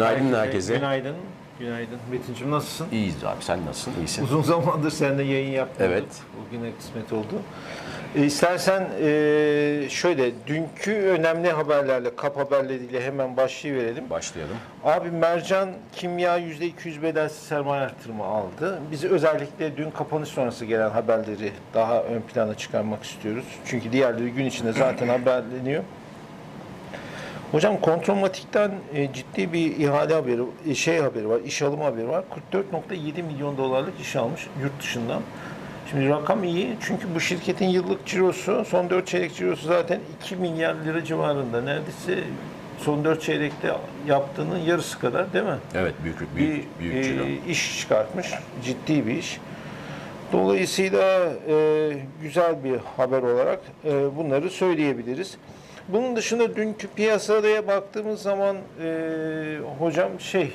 Günaydın herkese. Günaydın. Günaydın. Metin'cim nasılsın? İyiyiz abi sen nasılsın? İyisin. Uzun zamandır seninle yayın yapmıyorduk. Evet. Bugüne kısmet oldu. E, istersen e, şöyle dünkü önemli haberlerle, kap haberleriyle hemen başlayıverelim. Başlayalım. Abi Mercan Kimya %200 bedelsiz sermaye artırımı aldı. Biz özellikle dün kapanış sonrası gelen haberleri daha ön plana çıkarmak istiyoruz. Çünkü diğerleri gün içinde zaten haberleniyor. Hocam Kontrolmatik'ten e, ciddi bir ihale haberi, e, şey haberi var, iş alımı haberi var. 44.7 milyon dolarlık iş almış yurt dışından. Şimdi rakam iyi çünkü bu şirketin yıllık cirosu, son 4 çeyrek cirosu zaten 2 milyar lira civarında. Neredeyse son 4 çeyrekte yaptığının yarısı kadar değil mi? Evet büyük bir büyük, büyük e, cilo. iş çıkartmış. Ciddi bir iş. Dolayısıyla e, güzel bir haber olarak e, bunları söyleyebiliriz. Bunun dışında dünkü piyasaya baktığımız zaman e, hocam şey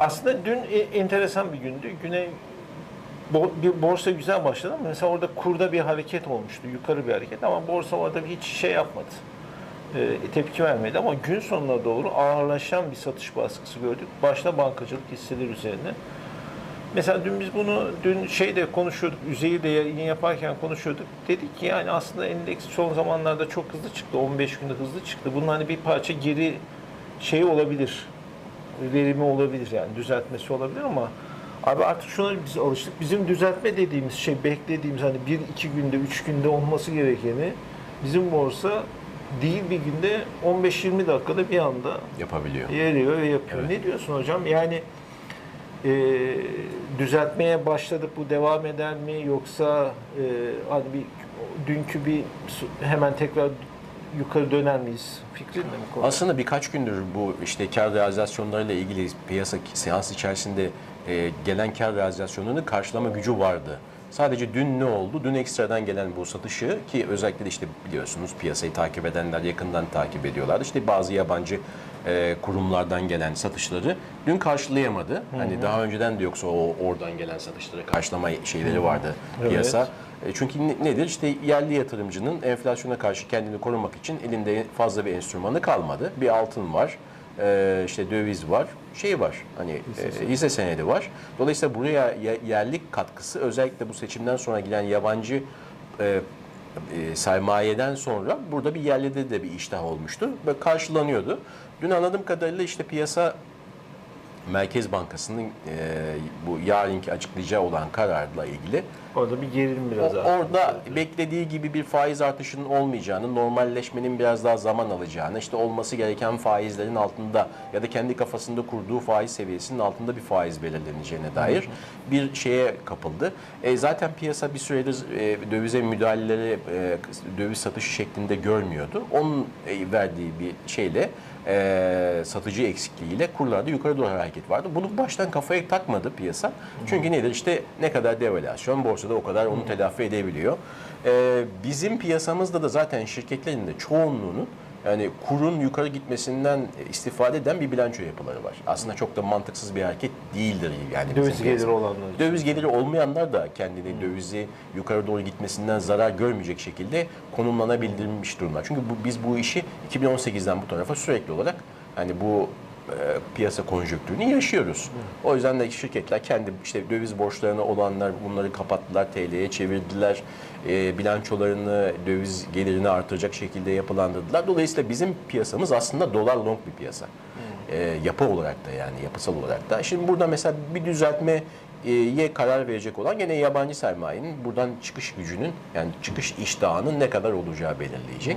aslında dün e, enteresan bir gündü. Güne bo- bir borsa güzel başladı ama mesela orada kurda bir hareket olmuştu. Yukarı bir hareket ama borsa orada hiç şey yapmadı. E, tepki vermedi ama gün sonuna doğru ağırlaşan bir satış baskısı gördük. Başta bankacılık hisseler üzerine. Mesela dün biz bunu dün şeyde konuşuyorduk, Üzeyir'de yayın yaparken konuşuyorduk. Dedik ki yani aslında endeks son zamanlarda çok hızlı çıktı. 15 günde hızlı çıktı. Bunun hani bir parça geri şey olabilir. Verimi olabilir yani düzeltmesi olabilir ama abi artık şuna biz alıştık. Bizim düzeltme dediğimiz şey beklediğimiz hani bir iki günde, üç günde olması gerekeni bizim borsa değil bir günde 15-20 dakikada bir anda Yapabiliyor. yeriyor ve yapıyor. Evet. Ne diyorsun hocam? Yani e, düzeltmeye başladık bu devam eder mi yoksa e, hani bir dünkü bir hemen tekrar yukarı döner miyiz? Fikrin konuda? Aslında birkaç gündür bu işte kar realizasyonlarıyla ilgili piyasa seans içerisinde e, gelen kar realizasyonlarının karşılama gücü vardı. Sadece dün ne oldu? Dün ekstradan gelen bu satışı ki özellikle işte biliyorsunuz piyasayı takip edenler yakından takip ediyorlar. İşte bazı yabancı e, kurumlardan gelen satışları dün karşılayamadı. Hani daha önceden de yoksa o oradan gelen satışları karşılama şeyleri vardı Evet. piyasa. E, Çünkü ne- nedir? İşte yerli yatırımcının enflasyona karşı kendini korumak için elinde fazla bir enstrümanı kalmadı. Bir altın var, e, işte döviz var, şey var. Hani e, hisse senedi var. Dolayısıyla buraya ye- yerli katkısı özellikle bu seçimden sonra gelen yabancı e, e, sermayeden sonra burada bir yerlide de bir iştah olmuştu ve karşılanıyordu. Dün anladığım kadarıyla işte piyasa Merkez Bankası'nın e, bu yarınki açıklayacağı olan kararla ilgili Orada bir gerilim biraz o- orada beklediği gibi bir faiz artışının olmayacağını, normalleşmenin biraz daha zaman alacağını, işte olması gereken faizlerin altında ya da kendi kafasında kurduğu faiz seviyesinin altında bir faiz belirleneceğine dair bir şeye kapıldı. E, zaten piyasa bir süredir e, dövize müdahaleleri e, döviz satışı şeklinde görmüyordu. Onun e, verdiği bir şeyle e, satıcı eksikliğiyle kurlarda yukarı doğru hareket vardı. Bunu baştan kafaya takmadı piyasa. Çünkü nedir? İşte ne kadar devalüasyon borsada o kadar onu telafi edebiliyor. E, bizim piyasamızda da zaten şirketlerin de çoğunluğunun yani kurun yukarı gitmesinden istifade eden bir bilanço yapıları var. Aslında çok da mantıksız bir hareket değildir yani. Döviz geliri olanlar. Döviz geliri olmayanlar da kendini dövizi yukarı doğru gitmesinden zarar görmeyecek şekilde konumlanabildirilmiş durumlar. Çünkü bu, biz bu işi 2018'den bu tarafa sürekli olarak hani bu piyasa konjonktürünü yaşıyoruz. O yüzden de şirketler kendi işte döviz borçlarına olanlar bunları kapattılar, TL'ye çevirdiler. E, bilançolarını, döviz gelirini artıracak şekilde yapılandırdılar. Dolayısıyla bizim piyasamız aslında dolar long bir piyasa. E, yapı olarak da yani yapısal olarak da. Şimdi burada mesela bir düzeltme ye karar verecek olan gene yabancı sermayenin buradan çıkış gücünün yani çıkış iştahının ne kadar olacağı belirleyecek.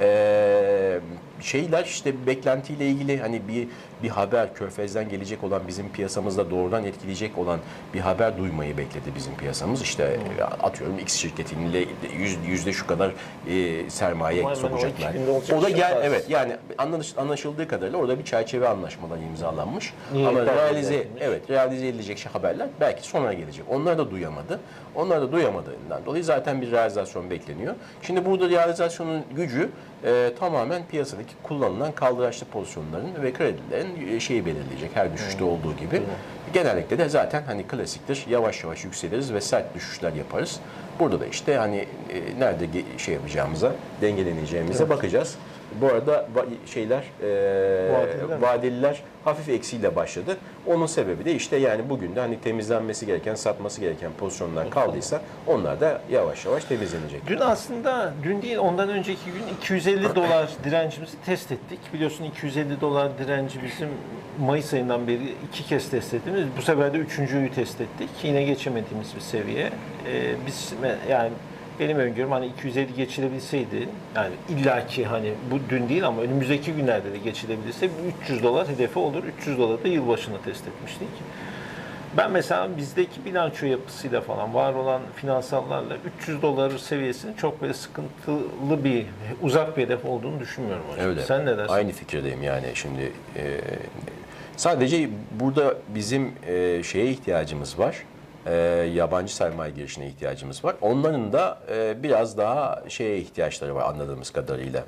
Ee, şeyler işte beklentiyle ilgili hani bir bir haber Körfez'den gelecek olan bizim piyasamızda doğrudan etkileyecek olan bir haber duymayı bekledi bizim piyasamız. İşte atıyorum X şirketiyle yüz- yüzde şu kadar e, sermaye o sokacaklar. olacak O da şey gel var. evet yani anlaş- anlaşıldığı kadarıyla orada bir çerçeve anlaşmaları imzalanmış. Niyetler Ama realize belirlenmiş. evet realize edilecek şey haberler belki sonra gelecek. Onlar da duyamadı. Onlar da duyamadığından dolayı zaten bir realizasyon bekleniyor. Şimdi burada realizasyonun gücü e, tamamen piyasadaki kullanılan kaldıraçlı pozisyonların ve kredilerin e, şeyi belirleyecek her düşüşte olduğu gibi. Genellikle de zaten hani klasiktir yavaş yavaş yükseliriz ve sert düşüşler yaparız. Burada da işte hani e, nerede şey yapacağımıza, dengeleneceğimize bakacağız. Bu arada şeyler e, vadeliler hafif eksiyle başladı. Onun sebebi de işte yani bugün de hani temizlenmesi gereken, satması gereken pozisyonlar kaldıysa onlar da yavaş yavaş temizlenecek. Dün aslında, dün değil ondan önceki gün 250 dolar direncimizi test ettik. Biliyorsun 250 dolar direnci bizim Mayıs ayından beri iki kez test ettiğimiz. Bu sefer de üçüncüyü test ettik. Yine geçemediğimiz bir seviye. Ee, biz yani benim öngörüm hani 250 geçilebilseydi yani illaki hani bu dün değil ama önümüzdeki günlerde de geçilebilirse bir 300 dolar hedefi olur. 300 dolar da yılbaşında test etmiştik. Ben mesela bizdeki bilanço yapısıyla falan var olan finansallarla 300 dolar seviyesinin çok böyle sıkıntılı bir uzak bir hedef olduğunu düşünmüyorum hocam. Öyle. Sen ne dersin? Aynı fikirdeyim yani şimdi e, sadece burada bizim e, şeye ihtiyacımız var. E, yabancı sermaye girişine ihtiyacımız var. Onların da e, biraz daha şeye ihtiyaçları var anladığımız kadarıyla.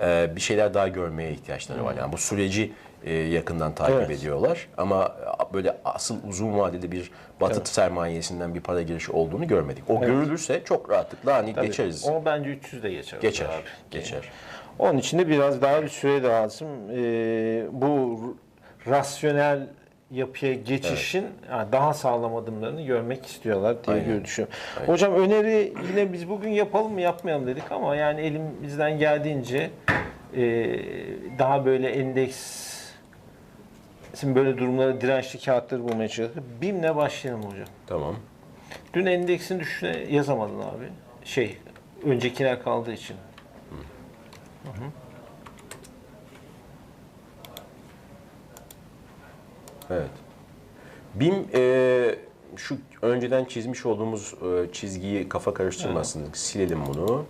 E, bir şeyler daha görmeye ihtiyaçları var. Yani bu süreci e, yakından takip Evet. ediyorlar. Ama böyle asıl uzun vadeli bir batı sermayesinden bir para girişi olduğunu görmedik. O görülürse çok rahatlıkla hani Tabii. geçeriz. O bence 300 de geçer. Geçer. abi. Geçer. Onun için de biraz daha bir süre lazım. Ee, bu rasyonel yapıya geçişin yani daha sağlam adımlarını görmek istiyorlar diye Aynen. düşünüyorum. Hocam öneri yine biz bugün yapalım mı yapmayalım dedik ama yani elimizden geldiğince e, daha böyle endeks Şimdi böyle durumlara dirençli kağıtları bulmaya çalıştık. BİM'le başlayalım hocam. Tamam. Dün endeksin düşüşüne yazamadın abi. Şey, öncekiler kaldığı için. Evet. BİM e, şu önceden çizmiş olduğumuz e, çizgiyi kafa karıştırmasın. Silelim bunu.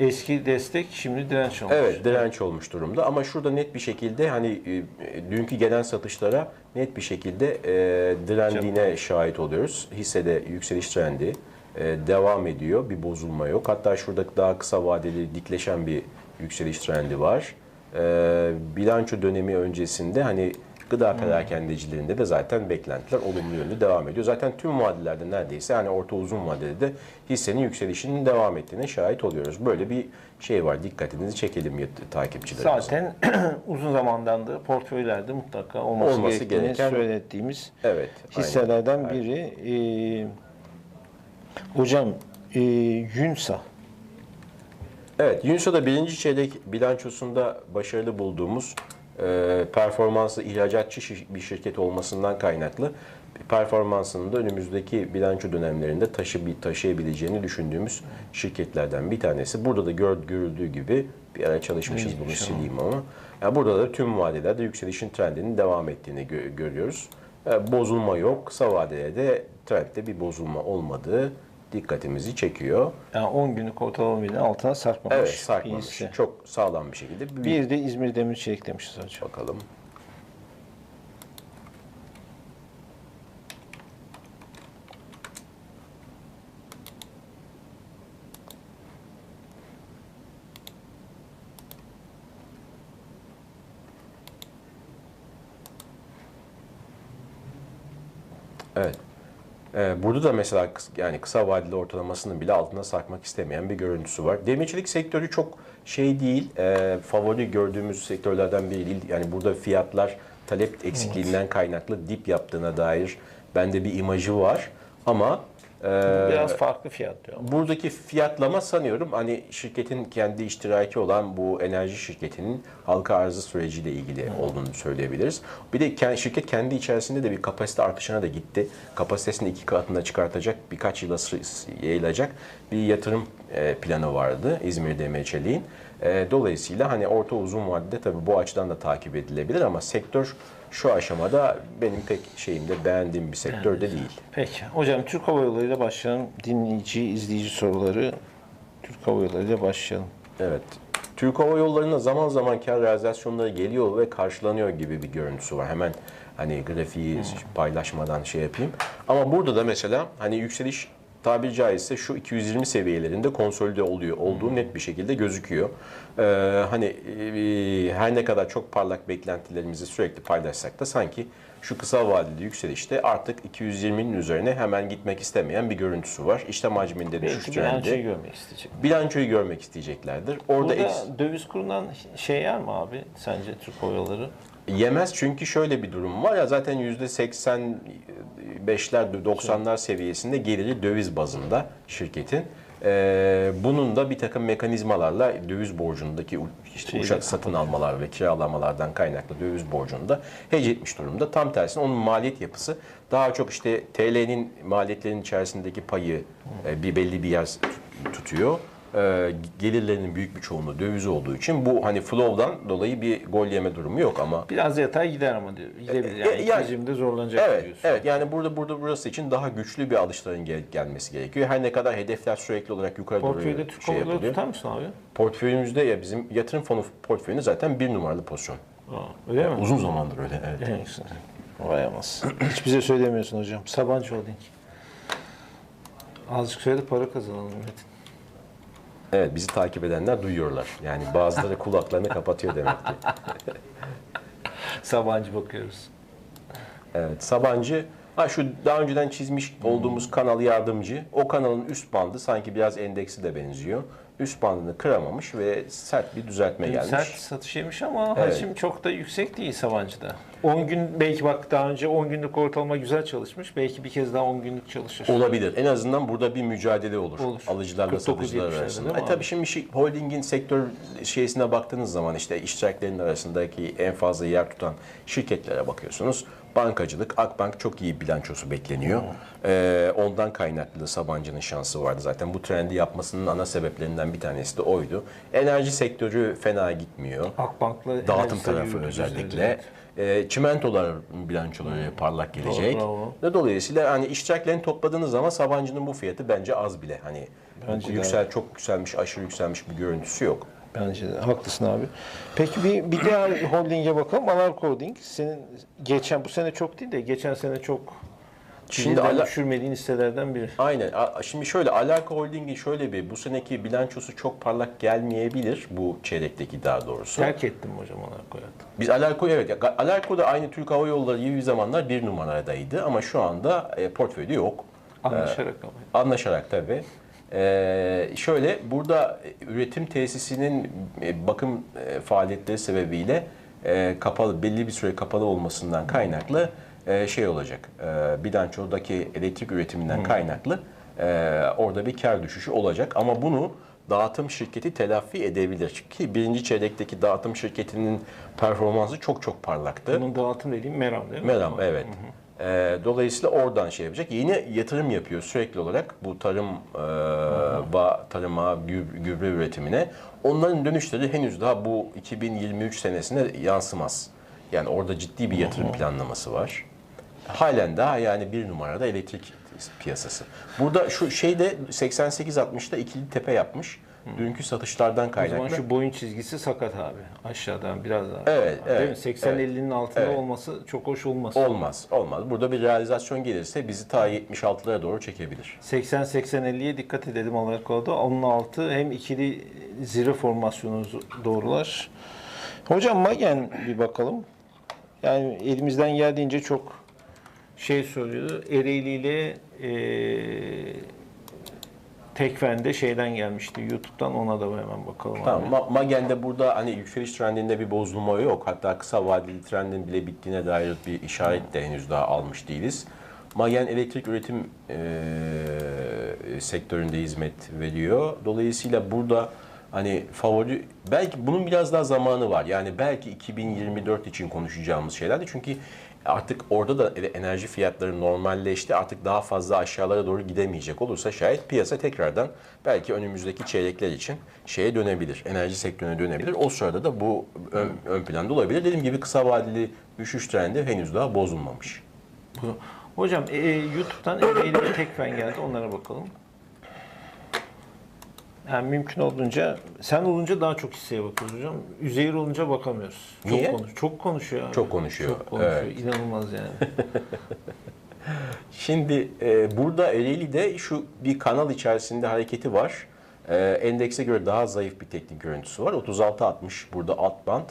Eski destek şimdi direnç olmuş. Evet, direnç olmuş durumda ama şurada net bir şekilde hani e, dünkü gelen satışlara net bir şekilde e, direndiğine şahit oluyoruz. Hissede yükseliş trendi e, devam ediyor. Bir bozulma yok. Hatta şurada daha kısa vadeli dikleşen bir yükseliş trendi var. E, bilanço dönemi öncesinde hani gıda perakendecilerinde de zaten beklentiler olumlu yönde devam ediyor. Zaten tüm vadelerde neredeyse hani orta uzun vadede de hissenin yükselişinin devam ettiğine şahit oluyoruz. Böyle bir şey var. Dikkatinizi çekelim takipçilerimize. Zaten uzun zamandan da portföylerde mutlaka olması, Olması gerektiğini gereken- söylettiğimiz Evet. aynen. hisselerden biri. Ee, hocam e, Yunsa. Evet, Yunus'a birinci çeyrek bilançosunda başarılı bulduğumuz e, performanslı ihracatçı şir- bir şirket olmasından kaynaklı performansının da önümüzdeki bilanço dönemlerinde taşı taşıyabileceğini düşündüğümüz şirketlerden bir tanesi. Burada da gör, görüldüğü gibi bir ara çalışmışız bunu sileyim ama. Yani burada da tüm vadelerde yükselişin trendinin devam ettiğini gö- görüyoruz. E, bozulma yok. Kısa vadede de trendde bir bozulma olmadığı dikkatimizi çekiyor. Yani 10 günlük ortalama bilin altına sarkmamış. Evet sarkmamış. Çok sağlam bir şekilde. Bir, Bir de İzmir Demir Çelik demişiz hocam. bakalım. Evet. Ee, burada da mesela yani kısa vadeli ortalamasının bile altına sarkmak istemeyen bir görüntüsü var. Demircilik sektörü çok şey değil, e, favori gördüğümüz sektörlerden biri değil. Yani burada fiyatlar talep eksikliğinden kaynaklı dip yaptığına dair bende bir imajı var. Ama e, Biraz farklı fiyat diyor. Buradaki fiyatlama sanıyorum hani şirketin kendi iştiraki olan bu enerji şirketinin halka arzı süreciyle ilgili olduğunu söyleyebiliriz. Bir de ke- şirket kendi içerisinde de bir kapasite artışına da gitti. Kapasitesini iki katına çıkartacak, birkaç yıla yayılacak bir yatırım e, planı vardı İzmir Demir Çelik'in. E, Dolayısıyla hani orta uzun vadede tabii bu açıdan da takip edilebilir ama sektör şu aşamada benim pek şeyimde beğendiğim bir sektör de değil. Peki. Hocam Türk Hava Yolları ile başlayalım. Dinleyici, izleyici soruları Türk Hava Yolları ile başlayalım. Evet. Türk Hava Yolları'na zaman zaman kar realizasyonları geliyor ve karşılanıyor gibi bir görüntüsü var. Hemen hani grafiği paylaşmadan şey yapayım. Ama burada da mesela hani yükseliş tabiri caizse şu 220 seviyelerinde konsolide oluyor olduğu net bir şekilde gözüküyor. Ee, hani e, her ne kadar çok parlak beklentilerimizi sürekli paylaşsak da sanki şu kısa vadeli yükselişte artık 220'nin üzerine hemen gitmek istemeyen bir görüntüsü var. İşlem hacminde düşüş Belki bilançoyu görmek isteyecek. Bilançoyu görmek isteyeceklerdir. Orada Burada döviz kurundan şey yer mi abi sence Türk Yolları? Yemez çünkü şöyle bir durum var ya zaten %85'ler 90'lar seviyesinde geliri döviz bazında şirketin. Ee, bunun da bir takım mekanizmalarla döviz borcundaki işte uçak satın almalar ve kiralamalardan kaynaklı döviz borcunu da hedge etmiş durumda. Tam tersine onun maliyet yapısı daha çok işte TL'nin maliyetlerin içerisindeki payı e, bir belli bir yer tut- tutuyor. Ee, gelirlerinin büyük bir çoğunluğu döviz olduğu için bu hani flow'dan dolayı bir gol yeme durumu yok ama Biraz yatay gider ama diyor. Gidebilir yani. E, yani- 220'de zorlanacak Evet, diyorsun. evet. Yani burada burada burası için daha güçlü bir alışların gel- gelmesi gerekiyor. Her ne kadar hedefler sürekli olarak yukarı doğru Portföyde Türk şey Hava Yolları yapılıyor. tutar mısın abi? Portföyümüzde ya bizim yatırım fonu portföyünde zaten bir numaralı pozisyon. Aa, öyle mi? Uzun zamandır öyle. Evet. Vay anasını. Hiç bize söylemiyorsun hocam. Sabancı Holding. Azıcık söyle para kazanalım Metin. Evet, bizi takip edenler duyuyorlar. Yani bazıları kulaklarını kapatıyor demek ki. Sabancı bakıyoruz. Evet, Sabancı ha şu daha önceden çizmiş olduğumuz kanal yardımcı. O kanalın üst bandı sanki biraz endeksi de benziyor. Üst bandını kıramamış ve sert bir düzeltme gelmiş. Sert satış yemiş ama Evet. hacim çok da yüksek değil Sabancı'da. 10 gün belki bak daha önce 10 günlük ortalama güzel çalışmış. Belki bir kez daha 10 günlük çalışır. Olabilir. En azından burada bir mücadele olur. Olur. Alıcılarla 49 satıcılar arasında. E, tabii şimdi şey, holdingin sektör şeysine baktığınız zaman işte iştiraklerin arasındaki en fazla yer tutan şirketlere bakıyorsunuz. Bankacılık, Akbank çok iyi bilançosu bekleniyor. Ee, ondan kaynaklı Sabancı'nın şansı vardı zaten. Bu trendi yapmasının ana sebeplerinden bir tanesi de oydu. Enerji sektörü fena gitmiyor. Akbank'la Dağıtım tarafı özellikle. E, çimentolar bilançoları parlak gelecek. bravo. Ve dolayısıyla hani iştiraklerini topladığınız zaman Sabancı'nın bu fiyatı bence az bile. Hani Bence de yüksel çok yükselmiş, aşırı yükselmiş bir görüntüsü yok. Bence de haklısın abi. Peki bir, bir diğer holdinge bakalım. Alarko Holding. Senin geçen bu sene çok değil de geçen sene çok Şimdi Ala- düşürmediğin hisselerden biri. Aynen. A- Şimdi şöyle Alarko Holding'in şöyle bir bu seneki bilançosu çok parlak gelmeyebilir bu çeyrekteki daha doğrusu. Terk ettim hocam Alarko'yu. Biz Alarko evet Alarko da aynı Türk Hava Yolları gibi bir zamanlar bir numaradaydı ama şu anda e, portföyde yok. Anlaşarak ama. Anlaşarak tabii. Ee, şöyle burada üretim tesisinin e, bakım e, faaliyetleri sebebiyle e, kapalı belli bir süre kapalı olmasından kaynaklı e, şey olacak. E, bilançodaki elektrik üretiminden kaynaklı e, orada bir kar düşüşü olacak ama bunu dağıtım şirketi telafi edebilir. Ki birinci çeyrekteki dağıtım şirketinin performansı çok çok parlaktı. Bunun dağıtım dediğim Meram değil mi? Meram evet. Ee, dolayısıyla oradan şey yapacak. Yine yatırım yapıyor sürekli olarak bu tarım e, ba, tarıma, gü- gübre üretimine. Onların dönüşleri henüz daha bu 2023 senesine yansımaz. Yani orada ciddi bir yatırım planlaması var. Halen daha yani bir numarada elektrik piyasası. Burada şu şeyde 88-60'da ikili tepe yapmış. Dünkü satışlardan O kaynaklı. zaman şu boyun çizgisi sakat abi. Aşağıdan biraz daha. Evet, Değil evet, mi? 80-50'nin altında evet. olması çok hoş olmaz. Olmaz, olmaz. Burada bir realizasyon gelirse bizi ta 76'lara doğru çekebilir. 80-80-50'ye dikkat edelim Alarko'da. Onun altı hem ikili zirve formasyonu doğrular. Hocam Magen bir bakalım. Yani elimizden geldiğince çok şey söylüyordu. Ereğli ile eee Tekfen'de şeyden gelmişti YouTube'dan ona da hemen bakalım. Tamam. abi. Ma- Magen'de burada hani yükseliş trendinde bir bozulma yok. Hatta kısa vadeli trendin bile bittiğine dair bir işaret de henüz daha almış değiliz. Magen elektrik üretim eee, sektöründe hizmet veriyor. Dolayısıyla burada hani favori belki bunun biraz daha zamanı var. Yani belki 2024 için konuşacağımız şeylerdi. Çünkü artık orada da enerji fiyatları normalleşti. Artık daha fazla aşağılara doğru gidemeyecek olursa şayet piyasa tekrardan belki önümüzdeki çeyrekler için şeye dönebilir. Enerji sektörüne dönebilir. O sırada da bu ön, ön planda olabilir. Dediğim gibi kısa vadeli düşüş trendi henüz daha bozulmamış. Hocam e, e, YouTube'dan Ereğli ve Tekfen geldi. Onlara bakalım. Yani mümkün olduğunca sen olunca daha çok hisseye bakıyoruz hocam. Üzeyir olunca bakamıyoruz. Çok Niye? konuş çok konuşuyor abi. Çok konuşuyor, Çok konuşuyor. evet. İnanılmaz yani. Şimdi e, burada Ereğli'de şu bir kanal içerisinde hareketi var. E, endekse göre daha zayıf bir teknik görüntüsü var. 36-60 burada alt band.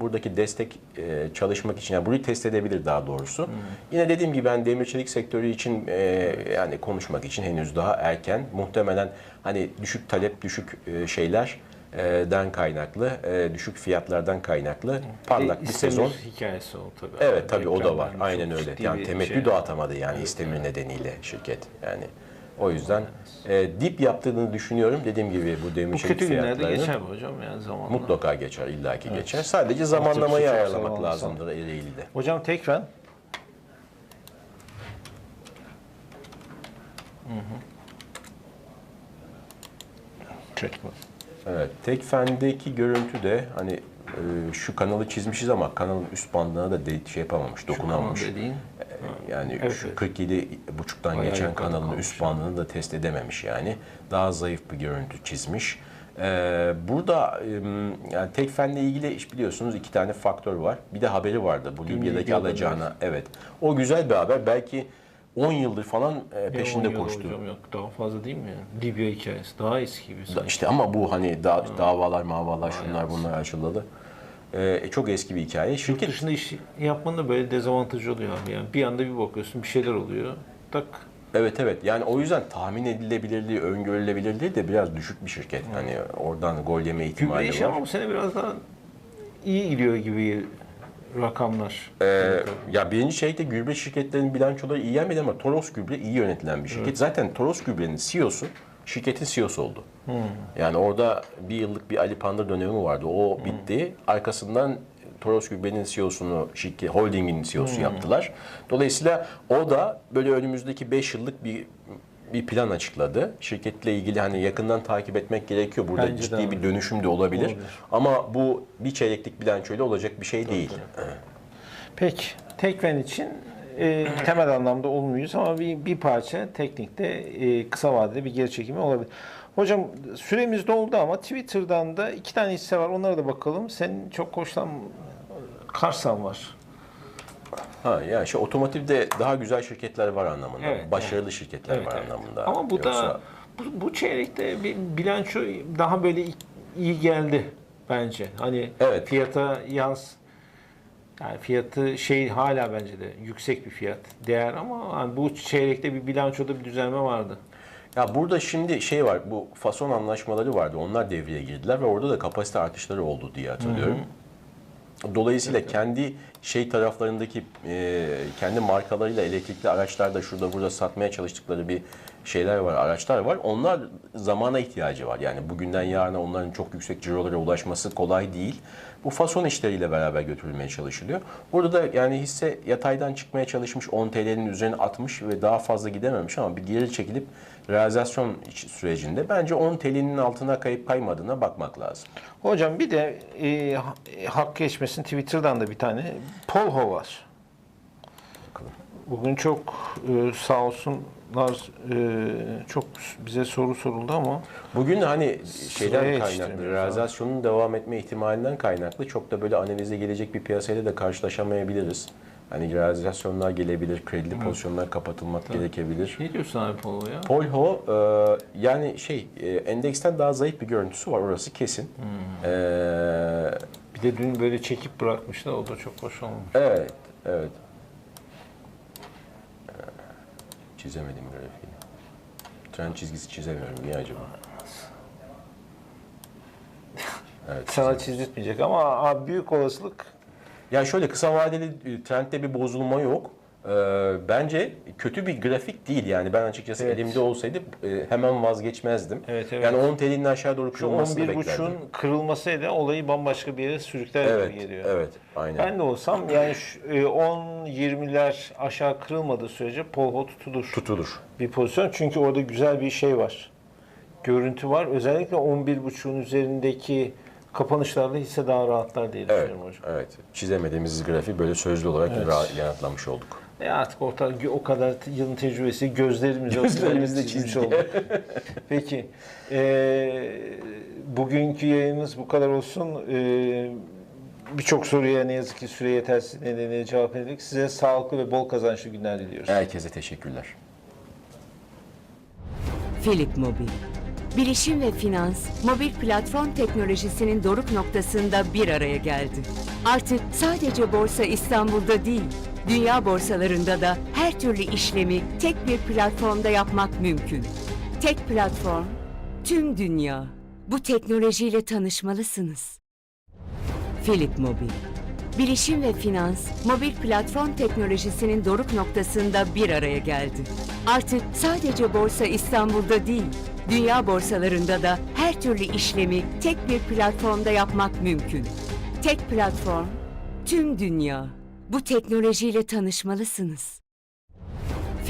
Buradaki destek e, çalışmak için, yani burayı test edebilir daha doğrusu. Yine dediğim gibi ben demir çelik sektörü için e, yani konuşmak için henüz daha erken. Muhtemelen hani düşük talep, düşük e, şeyler e, den kaynaklı, e, düşük fiyatlardan kaynaklı parlak bir İstemir sezon hikayesi o tabii. Evet tabii o da var. Aynen öyle. Yani temettü şey. de atamadı yani istemir nedeniyle şirket. Yani o yüzden e, dip yaptığını düşünüyorum. Dediğim gibi bu demir Bu çelik kötü günlerde geçer mi hocam yani zamanla? mutlaka geçer, illaki geçer. Sadece zamanlamayı çok ayarlamak lazımdır Ereğli'de. Hocam tekrar Çekme. Evet, tek fendeki görüntü de hani e, şu kanalı çizmişiz ama kanalın üst bandına da de, şey yapamamış, dokunamamış. Kanal dediğin Yani Evet, şu evet. 47 buçuktan geçen kanalın kalmış üst bandını da test edememiş yani. Daha zayıf bir görüntü çizmiş. Ee, burada yani Tekfen'le ilgili iş biliyorsunuz iki tane faktör var. Bir de haberi vardı bu Libya'daki Libya'da, alacağına. Evet. O güzel bir haber. Belki 10 yıldır falan e, Ya peşinde yıl koştu. Hocam yok daha fazla değil mi yani? Libya hikayesi daha eski gibi Da-. İşte ama bu hani da, davalar, mavalar, şunlar bunlar açıldı. Ee, çok eski bir hikaye. Yurt Şirket dışında iş yapmanın da böyle dezavantajı oluyor abi yani. Bir anda bir bakıyorsun bir şeyler oluyor. Tak Evet evet yani o yüzden tahmin edilebilirliği, öngörülebilirliği de biraz düşük bir şirket. Hani oradan gol yeme gübre ihtimali işi var. ama bu sene biraz daha iyi gidiyor gibi rakamlar. Ee, ya birinci çeyrekte gübre şirketlerinin bilançoları iyi gelmedi ama Toros Gübre iyi yönetilen bir şirket. Zaten Toros Gübre'nin CEO'su şirketin CEO'su oldu. Yani orada bir yıllık bir Ali Pandır dönemi vardı. O bitti. Arkasından Toros Gübre'nin CEO'sunu, şirket, holdingin CEO'su yaptılar. Dolayısıyla o da böyle önümüzdeki 5 yıllık bir bir plan açıkladı. Şirketle ilgili hani yakından takip etmek gerekiyor. Burada Bence de ciddi abi. bir dönüşüm de olabilir. Olabilir. Ama bu bir çeyreklik bilançoyla olacak bir şey değil. Peki, Tekfen için e, temel anlamda olumluyuz ama bir, bir parça teknikte e, kısa vadede bir geri çekimi olabilir. Hocam süremiz doldu ama Twitter'dan da iki tane hisse var. Onlara da bakalım. Senin çok hoşlan Karsan var. Ha yani şey otomotivde daha güzel şirketler var anlamında. Evet, Başarılı şirketler Evet, var evet. anlamında. Ama bu Yoksa- da bu, bu çeyrekte bir bilanço daha böyle iyi geldi bence. Hani Evet. fiyata yans yani fiyatı şey hala bence de yüksek bir fiyat değer ama hani bu çeyrekte bir bilançoda bir düzelme vardı. Ya burada şimdi şey var, bu fason anlaşmaları vardı. Onlar devreye girdiler ve orada da kapasite artışları oldu diye hatırlıyorum. Dolayısıyla kendi şey taraflarındaki e, kendi markalarıyla elektrikli araçlar da şurada burada satmaya çalıştıkları bir şeyler var, araçlar var. Onlar zamana ihtiyacı var. Yani bugünden yarına onların çok yüksek cirolara ulaşması kolay değil. Bu fason işleriyle beraber götürülmeye çalışılıyor. Burada da yani hisse yataydan çıkmaya çalışmış 10 TL'nin üzerine atmış ve daha fazla gidememiş ama bir geri çekilip realizasyon sürecinde bence 10 TL'nin altına kayıp kaymadığına bakmak lazım. Hocam bir de e, ha- hak geçmesin Twitter'dan da bir tane Polho var. Bugün çok e, sağ olsunlar e, çok bize soru soruldu ama Bugün hani şeyden Sıraya kaynaklı, yetiştiremiyoruz realizasyonun devam etme ihtimalinden kaynaklı çok da böyle analize gelecek bir piyasayla da karşılaşamayabiliriz. Hani realizasyonlar gelebilir, kredili pozisyonlar kapatılmak gerekebilir. Ne diyorsun abi Polo'ya? Polho e, yani şey e, endeksten daha zayıf bir görüntüsü var orası kesin. E, Bir de dün böyle çekip bırakmışlar o da çok hoş olmuş. evet, evet. E, Çizemedim grafiği. Trend çizgisi çizemiyorum. Niye acaba? Evet, sana çizdirtmeyecek ama abi büyük olasılık Yani şöyle kısa vadeli e, trendde bir bozulma yok. Ee, bence kötü bir grafik değil yani ben açıkçası Evet. elimde olsaydı e, hemen vazgeçmezdim. Evet, evet. Yani 10 TL'nin aşağı doğru kırılmasını 11 beklerdim. buçuğun kırılmasıyla olayı bambaşka bir yere sürükler Evet, gibi geliyor. evet, aynen. Ben de olsam yani şu, e, 10-20'ler aşağı kırılmadığı sürece Polho tutulur. Tutulur. bir pozisyon. Çünkü orada güzel bir şey var. Görüntü var. Özellikle 11.5'un üzerindeki kapanışlarda hisse daha rahatlar diye Evet, düşünüyorum hocam. evet. Çizemediğimiz grafiği böyle sözlü olarak Evet. yanıtlamış olduk. E artık orta, o kadar yılın tecrübesi gözlerimizle Gözlerimizle çizmiş olduk. Peki. E, bugünkü yayınımız bu kadar olsun. E, birçok soruya ne yazık ki süre yetersiz nedeniyle cevap verdik. Size sağlıklı ve bol kazançlı günler diliyoruz. Herkese teşekkürler. Philip Mobil. Bilişim ve finans, mobil platform teknolojisinin doruk noktasında bir araya geldi. Artık sadece Borsa İstanbul'da değil, dünya borsalarında da her türlü işlemi tek bir platformda yapmak mümkün. Tek platform, tüm dünya. Bu teknolojiyle tanışmalısınız. Philip Mobil. Bilişim ve finans, mobil platform teknolojisinin doruk noktasında bir araya geldi. Artık sadece Borsa İstanbul'da değil, dünya borsalarında da her türlü işlemi tek bir platformda yapmak mümkün. Tek platform, tüm dünya. Bu teknolojiyle tanışmalısınız.